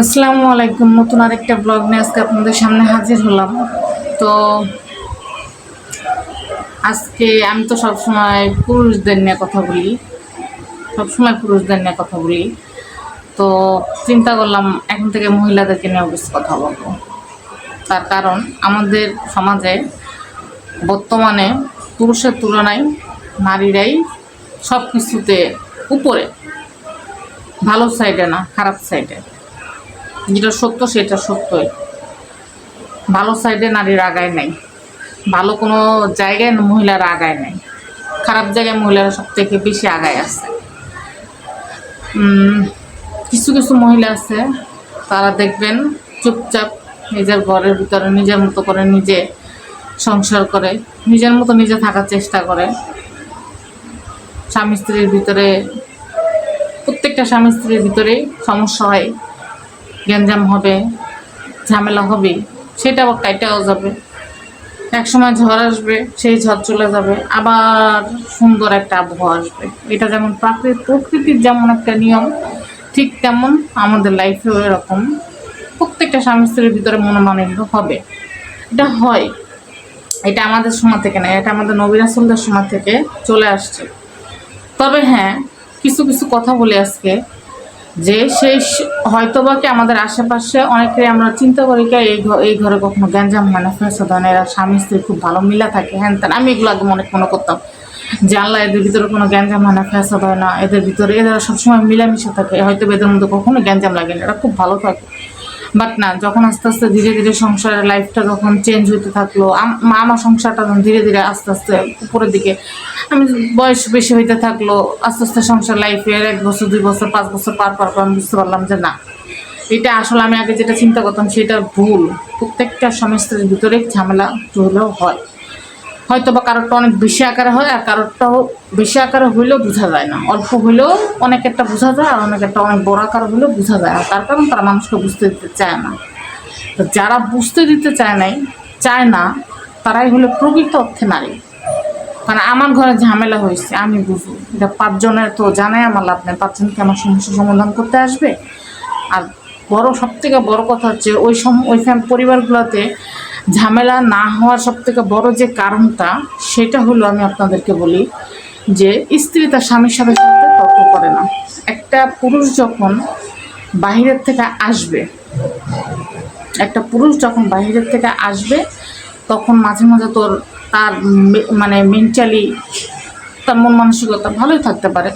আসসালামু আলাইকুম। নতুন আরেকটা ব্লগ নিয়ে আজকে আপনাদের সামনে হাজির হলাম। তো আজকে আমি তো সবসময় পুরুষদের নিয়ে কথা বলি। সবসময় পুরুষদের নিয়ে কথা বলি। তো চিন্তা করলাম এখন থেকে মহিলাদেরকে নিয়ে বেশ কথা বলব। তার কারণ আমাদের সমাজে বর্তমানে পুরুষের তুলনায় নারীরাই সব কিছুতে উপরে। ভালো সাইডে না, খারাপ সাইডে যেটা সত্য, সেটা সত্যই। ভালো সাইডে নারীর আগায় নাই। ভালো কোনো জায়গায় মহিলারা আগায় নাই। খারাপ জায়গায় মহিলারা সব থেকে বেশি আগায় আছে। কিছু কিছু মহিলা আছে, তারা দেখবেন চুপচাপ নিজের ঘরের ভিতরে নিজের মতো করে নিজে সংসার করে, নিজের মতো নিজে থাকার চেষ্টা করে। স্বামী স্ত্রীর ভিতরে প্রত্যেকটা স্বামী স্ত্রীর ভিতরেই সমস্যা হয়। গ্যাঞ্জাম হবে, ঝামেলা হবে সেটা আবার কাইটাও যাবে। এক সময় ঝড় আসবে, সেই ঝড় চলে যাবে, আবার সুন্দর একটা আবহাওয়া আসবে। এটা যেমন প্রাকৃতিক প্রকৃতির যেমন একটা নিয়ম, ঠিক তেমন আমাদের লাইফেও এরকম। প্রত্যেকটা স্বামী স্ত্রীর ভিতরে মনোমালিন্য হবে। এটা হয়। এটা আমাদের সময় থেকে না, এটা আমাদের নবীরাসুলদের সময় থেকে চলে আসছে। তবে হ্যাঁ কিছু কিছু কথা বলে আজকে। যে সেই হয়তো বা কি আমাদের আশেপাশে অনেকে আমরা চিন্তা করি কি এই এই ঘরে কখনো গ্যাঞ্জাম হয় না ফেসে হয় না এরা স্বামী স্ত্রী খুব ভালো মিলা থাকে। হ্যান তেন আমি এগুলো আগে মনে মনে করতাম। জানলা এদের ভিতরে কোনো গ্যাঞ্জাম হয় না ফেসাদ হয় না, এদের ভিতরে এরা সবসময় মিলামিশে থাকে। হয়তো এদের মধ্যে কখনো গ্যাঞ্জাম লাগে না, এরা খুব ভালো থাকে। বাট না, যখন আস্তে আস্তে ধীরে ধীরে সংসারের লাইফটা যখন চেঞ্জ হতে থাকল, আম- আমার সংসারটা যখন ধীরে ধীরে আস্তে আস্তে উপরের দিকে, আমি বয়স বেশি হইতে থাকল, আস্তে আস্তে সংসার লাইফের এক বছর, দুই বছর, পাঁচ বছর পার পার আমি বুঝতে পারলাম যে না, এটা আসলে আমি আগে যেটা চিন্তা করতাম সেটা ভুল। প্রত্যেকটা সমস্যার ভিতরে ঝামেলা হলেও হয়। হয়তো বা কারোরটা অনেক বেশি আকারে হয় আর কারোরটাও বেশি আকারে হইলেও বোঝা যায় না। অল্প হইলেও অনেক একটা বোঝা যায় আর অনেক একটা অনেক বড় আকার হইলেও বোঝা যায় আর তার কারণ তারা মানুষকে বুঝতে দিতে চায় না। তো যারা বুঝতে দিতে চায় নাই, চায় না, তারাই হলো প্রকৃত অর্থে নারী। মানে আমার ঘরে ঝামেলা হয়েছে, আমি বুঝি। এটা পাঁচজনের তো জানাই আমার লাভ নেই, পাঁচজনকে আমার সমস্যা সমাধান করতে আসবে। আর বড় সব থেকে বড় কথা হচ্ছে ওই সম, ওই পরিবারগুলোতে ঝামেলা না হওয়ার সব থেকে বড় যে কারণটা, সেটা হলো আমি আপনাদেরকে বলি যে স্ত্রী তার স্বামীর সাথে সাথে তর্ক করে না। একটা পুরুষ যখন বাহিরের থেকে আসবে, একটা পুরুষ যখন বাইরের থেকে আসবে, তখন মাঝে মাঝে তোর তার মানে মেন্টালি তার মন মানসিকতা ভালোই থাকতে পারে,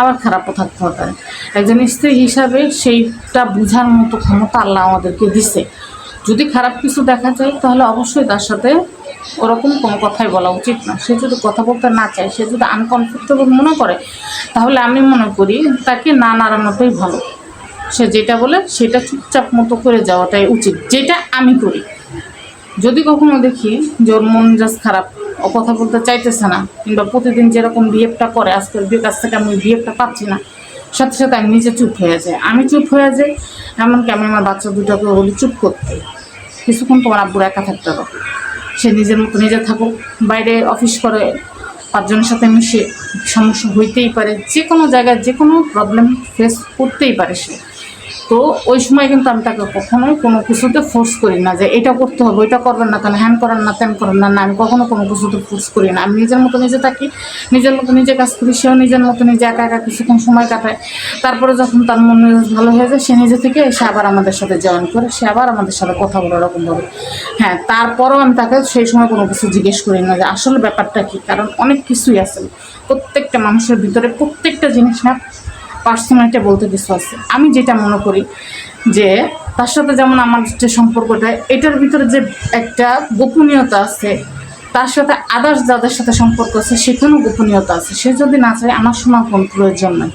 আবার খারাপও থাকতে পারে। একজন স্ত্রী হিসাবে সেইটা বোঝার মতো ক্ষমতা আল্লাহ আমাদেরকে দিছে। যদি খারাপ কিছু দেখা যায়, তাহলে অবশ্যই তার সাথে ওরকম কোনো কথাই বলা উচিত না। সে যদি কথা বলতে না চায়, সে যদি আনকমফোর্টেবল মনে করে, তাহলে আমি মনে করি তাকে না নাড়ানোটাই ভালো। সে যেটা বলে, সেটা চুপচাপ মতো করে যাওয়াটাই উচিত, যেটা আমি করি। যদি কখনো দেখি যে ওর মন জাজ খারাপ, ও কথা বলতে চাইতেছে না, কিংবা প্রতিদিন যেরকম বিহেভটা করে আজকের বিয়ের কাছ থেকে আমি বিহেভটা পাচ্ছি না সাথে সাথে আমি নিজে চুপ হয়ে যাই। আমি চুপ হয়ে যাই, এমনকি আমি আমার বাচ্চা দুটোকে বলি, চুপ করতে। কিছুক্ষণ তোমার আব্বুর একা থাকতে হবে। সে নিজের মতো নিজে থাকুক। বাইরে অফিস করে পাঁচজনের সাথে মিশে সমস্যা হইতেই পারে। যে কোনো জায়গায় যে কোনো প্রবলেম ফেস করতেই পারে সে। তো ওই সময় কিন্তু আমি তাকে কখনোই কোনো কিছুতে ফোর্স করি না যে এটা করতে হবে, ওইটা করবেন না কেন হ্যান করেন না তেন করেন না না, আমি কখনো কোনো কিছুতে ফোর্স করি না। আমি নিজের মতো নিজে থাকি, নিজের মতো নিজে কাজ করি, সেও নিজের মতো নিজে একা একা কিছুক্ষণ সময় কাটায়। তারপরে যখন তার মন ভালো হয়ে যায়, সে নিজে থেকে এসে আবার আমাদের সাথে জয়েন করে, সে আবার আমাদের সাথে কথা বলে ওরকমভাবে হ্যাঁ তারপরও আমি তাকে সেই সময় কোনো কিছু জিজ্ঞেস করি না যে আসলে ব্যাপারটা কী? কারণ অনেক কিছুই আছে। প্রত্যেকটা মানুষের ভিতরে প্রত্যেকটা জিনিস না পার্সোনালিটি বলতে কিছু আছে। আমি যেটা মনে করি যে, তার সাথে যেমন আমার যে সম্পর্কটা, এটার ভিতরে যে একটা গোপনীয়তা আছে, তার সাথে আদার্স যাদের সাথে সম্পর্ক আছে, সেখানেও গোপনীয়তা আছে। সে যদি না চায়, আমার শোনা কোন প্রয়োজন নয়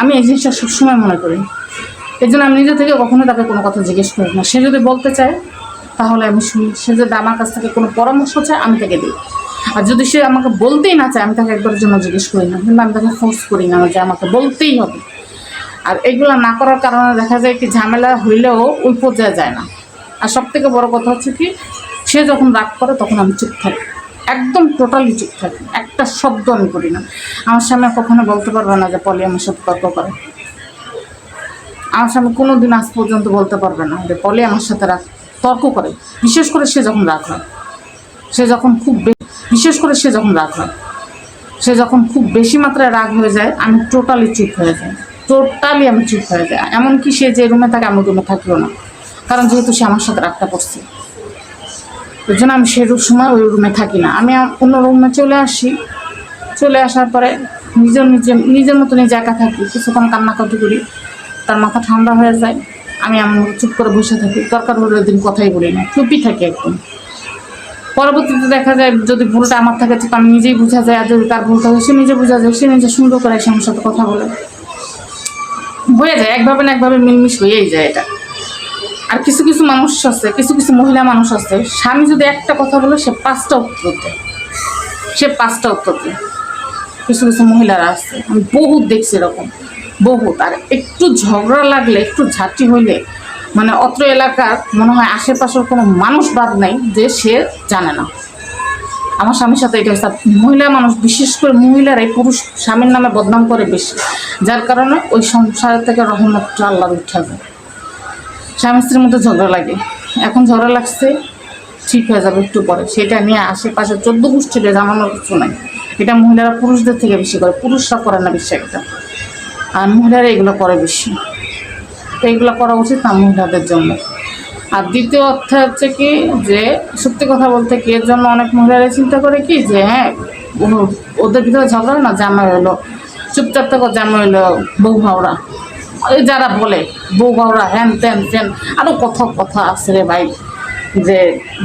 আমি এই জিনিসটা সবসময় মনে করি। এই জন্য আমি নিজে থেকে কখনো তাকে কোনো কথা জিজ্ঞেস করি না। সে যদি বলতে চায়, তাহলে আমি শুনি। সে যদি আমার কাছ থেকে কোনো পরামর্শ চায়, আমি তাকে দিই। আর যদি সে আমাকে বলতেই না চায়, আমি তাকে একবার জন্য জিজ্ঞেস করি না। কিন্তু আমি তাকে ফোর্স করি না যে আমাকে বলতেই হবে। আর এগুলো না করার কারণে দেখা যায় কি ঝামেলা হইলেও ওই পর্যায়ে যায় না। আর সব থেকে বড় কথা হচ্ছে কি, সে যখন রাগ করে তখন আমি চুপ থাকি। একদম টোটালি চুপ থাকি। একটা শব্দ আমি করি না। আমার সামনে কখনো বলতে পারবে না যে পলি আমার সাথে তর্ক করে। আমার স্বামী কোনো দিন আজ পর্যন্ত বলতে পারবে না যে পলে আমার সাথে রাগ, তর্ক করে। বিশেষ করে সে যখন রাগ হয়। সে যখন খুব বিশেষ করে সে যখন রাগ হয়, সে যখন খুব বেশি মাত্রায় রাগ হয়ে যায়, আমি টোটালি চুপ হয়ে যাই। টোটালি আমি চুপ হয়ে যাই। এমনকি সে যে রুমে থাকে, আমি রুমে থাকিও না। কারণ যেহেতু সে আমার সাথে রাগটা করছে। ওই জন্য আমি সেই সময় ওই রুমে থাকি না। আমি অন্য রুমে চলে আসি। চলে আসার পরে নিজের নিজে নিজের মতো নিজে একা থাকি। কিছুক্ষণ কান্নাকাটি করি। তার মাথা ঠান্ডা হয়ে যায়। আমি এমন চুপ করে বসে থাকি। দরকার হলে দিন কথাই বলি না। চুপই থাকি একদম। পরবর্তীতে দেখা যায় যদি ভুলটা আমার থাকে, তো আমি নিজেই বোঝা যায়, আর যদি তার ভুলটা হয় সে নিজে বোঝা যায়, সে নিজে সুন্দর করে এসে আমার সাথে কথা বলে। হয়ে যায়, একভাবে না একভাবে মিলমিশ হয়েই যায় এটা। আর কিছু কিছু মানুষ আছে, কিছু কিছু মহিলা মানুষ আছে, স্বামী যদি একটা কথা বলে, সে পাঁচটা উত্তর দেয়। সে পাঁচটা উত্তর দেয়। কিছু কিছু মহিলারা আছে, আমি বহুত দেখছি এরকম, বহুত। আর একটু ঝগড়া লাগলে, একটু ঝাঁটি হইলে মানে অত্র এলাকার মনে হয় আশেপাশের কোনো মানুষ বাদ নাই যে সে জানে না। আমার স্বামীর সাথে এটা হচ্ছে মহিলা মানুষ, বিশেষ করে মহিলারাই পুরুষ স্বামীর নামে বদনাম করে বেশি। যার কারণে ওই সংসার থেকে রহমতটা আল্লাহ উঠে যায় স্বামী স্ত্রীর মধ্যে ঝগড়া লাগে। এখন ঝগড়া লাগছে, ঠিক হয়ে যাবে একটু পরে। সেটা নিয়ে আশেপাশে চোদ্দ গোষ্ঠীতে জানানোর কিছু নাই। এটা মহিলারা পুরুষদের থেকে বেশি করে। পুরুষরা করে না বেশি একটা। আর মহিলারা এগুলো করে বেশি। তো এইগুলো করা উচিত না মহিলাদের জন্য। আর দ্বিতীয় অর্থ হচ্ছে কি যে, সত্যি কথা বলতে কি, এর জন্য অনেক মহিলারা চিন্তা করে কি যে হ্যাঁ ওদের ভিতরে ঝগড়া না, জামাই হলো চুপচাপ থেকে, জামাই হলো বউ ভাওরা। যারা বলে, বউ ভাওরা হ্যান ত্যান ত্যান আরও কত কথা আছে রে ভাই। যে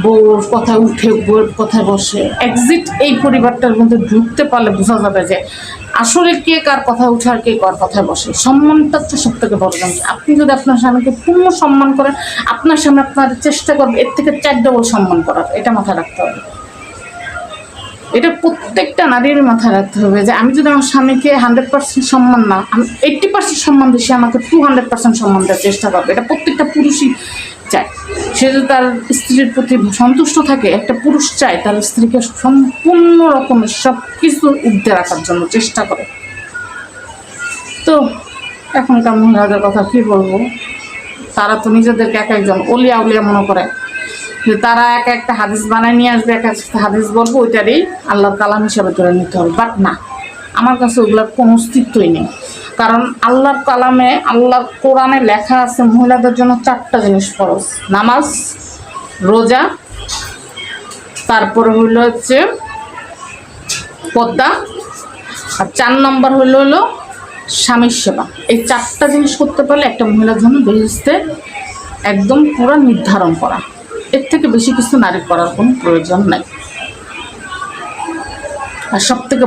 বউর কথায় উঠে বউর কথায় বসে। এক্সিট এই পরিবারটার মধ্যে ঢুকতে পারলে বোঝা যাবে যে আসলে কে কার কথা উঠে আর কে কার কথায় বসে। সম্মানটা হচ্ছে সব থেকে বড় জিনিস আপনি যদি আপনার স্বামীকে পূর্ণ সম্মান করেন, আপনার সামনে আপনার চেষ্টা করবে, এর থেকে চার ডবল সম্মান করার। এটা মাথায় রাখতে হবে। এটা প্রত্যেকটা নারীর মাথায় রাখতে হবে যে আমি যদি আমার স্বামীকে হান্ড্রেড পার্সেন্ট সম্মান না, আমি এইট্টি পার্সেন্ট সম্মান সে আমাকে টু হান্ড্রেড পার্সেন্ট সম্মান দেওয়ার চেষ্টা করবে। এটা প্রত্যেকটা পুরুষই চায়। সে যদি তার স্ত্রীর প্রতি সন্তুষ্ট থাকে, একটা পুরুষ চায়, তার স্ত্রীকে সম্পূর্ণ রকমের সব কিছু উদ্দে রাখার জন্য চেষ্টা করে। তো এখনকার মহিলাদের কথা কী বলব? তারা তো নিজেদেরকে এক একজন অলিয়া উলিয়া মনে করে। যে তারা এক একটা হাদিস বানায় নিয়ে আসবে, এক একটা হাদিস বলব, ওইটারই আল্লাহর কালাম হিসাবে ধরে নিতে হবে। বাট না। আমার কাছে ওগুলোর কোনো অস্তিত্বই নেই। কারণ আল্লাহর কালামে, আল্লাহর কোরআনে লেখা আছে মহিলাদের জন্য চারটা জিনিস ফরজ। নামাজ, রোজা, তারপরে হইল হচ্ছে পদ্মা, আর চার নম্বর হইল হলো স্বামীর সেবা। এই চারটা জিনিস করতে পারলে একটা মহিলার জন্য বেহেস্তে একদম পুরো নির্ধারণ করা। এর থেকে বেশি কিছু নারী করার কোনো প্রয়োজন নাই। আর সব থেকে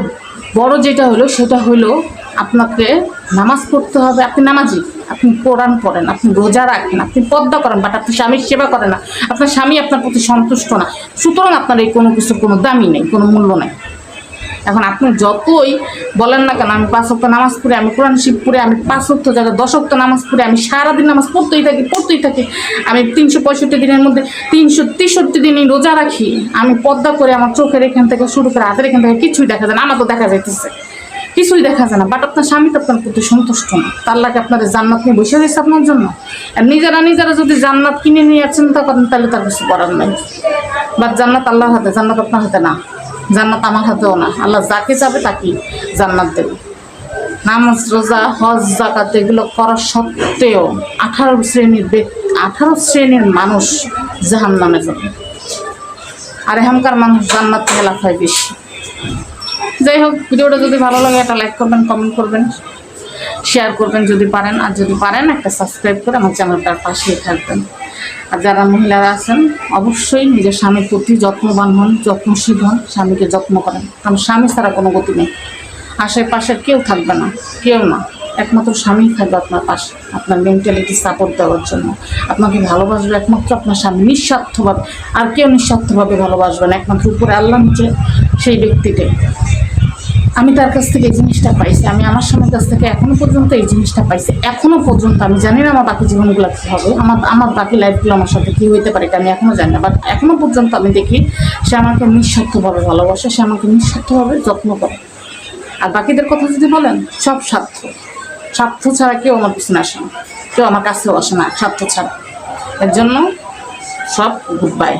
বড় যেটা হলো, সেটা হলো আপনাকে নামাজ পড়তে হবে। আপনি নামাজি, আপনি কোরআন পড়েন, আপনি রোজা রাখেন, আপনি পদ্মা করেন বাট আপনি স্বামীর সেবা করেন না। আপনার স্বামী আপনার প্রতি সন্তুষ্ট না। সুতরাং আপনার এই কোনো কিছুর কোনো দামই নেই, কোনো মূল্য নেই। এখন আপনি যতই বলেন না কেন, আমি পাঁচ অক্ট নামাজ পড়ে, আমি কোরআন শিব পড়ে, আমি পাঁচ অক্ট জায়গায় দশ অক্ট নামাজ পড়ে, আমি সারাদিন নামাজ পড়তেই থাকি পড়তেই থাকি। আমি তিনশো পঁয়ষট্টি দিনের মধ্যে তিনশো তেষট্টি দিনই রোজা রাখি। আমি পদ্মা করে আমার চোখের এখান থেকে, শুরু করে হাতের এখান থেকে কিছুই দেখা যায় না, আমার তো দেখা যাইতেছে। কিছুই দেখা যায় না বাট আপনার স্বামী তো আপনার প্রতি সন্তুষ্ট না। তার লাগে আপনাদের জান্নাত নিয়ে বসে রয়েছে আপনার জন্য। আর নিজেরা নিজেরা যদি জান্নাত কিনে নিয়ে চিন্তা করেন, তাহলে তার কিছু করার নাই। বাট জান্নাত আল্লাহর হাতে, জান্নাত আপনার হাতে না। জান্নাত আমার হাতেও না। আল্লাহ যাকে যাবে তাকেই জান্নাত দেবে। নামাজ, রোজা, হজ জাকাত এগুলো করা সত্ত্বেও আঠারো শ্রেণির ব্যক্তি আঠারো শ্রেণির মানুষ জাহান নামে যাবে। আর এখানকার মানুষ জান্নাত থেকে লাফায় বেশি। যাই হোক, ভিডিওটা যদি ভালো লাগে একটা লাইক করবেন কমেন্ট করবেন শেয়ার করবেন যদি পারেন। আর যদি পারেন, একটা সাবস্ক্রাইব করে আমার চ্যানেলটার পাশেই থাকবেন। আর যারা মহিলারা আছেন, অবশ্যই নিজের স্বামীর প্রতি যত্নবান হন, যত্নশীল হন, স্বামীকে যত্ন করেন। কারণ স্বামী ছাড়া কোনো গতি নেই। আশেপাশে কেউ থাকবে না, কেউ না। একমাত্র স্বামী থাকবে আপনার পাশে, আপনার মেন্টালিটি সাপোর্ট দেওয়ার জন্য। আপনাকে ভালোবাসবে একমাত্র আপনার স্বামী। নিঃস্বার্থভাবে, আর কেউ নিঃস্বার্থভাবে ভালোবাসবে না। একমাত্র উপরে আল্লাহ নিচে সেই ব্যক্তিটাই। আমি তার কাছ থেকে এই জিনিসটা পাইছি, আমি আমার স্বামীর কাছ থেকে এখনও পর্যন্ত এই জিনিসটা পাইছি। এখনও পর্যন্ত আমি জানি না আমার বাকি জীবনগুলো কী হবে, আমার আমার বাকি লাইফগুলো আমার সাথে কী হইতে পারে এটা আমি এখনও জানি না বাট এখনও পর্যন্ত আমি দেখি সে আমাকে নিঃস্বার্থভাবে ভালোবাসে, সে আমাকে নিঃস্বার্থভাবে যত্ন করে। আর বাকিদের কথা যদি বলেন, সব স্বার্থ। স্বার্থ ছাড়া কেউ আমার পিছনে আসে না, কেউ আমার কাছেও আসে না, স্বার্থ ছাড়া। এর জন্য সব গুড বাই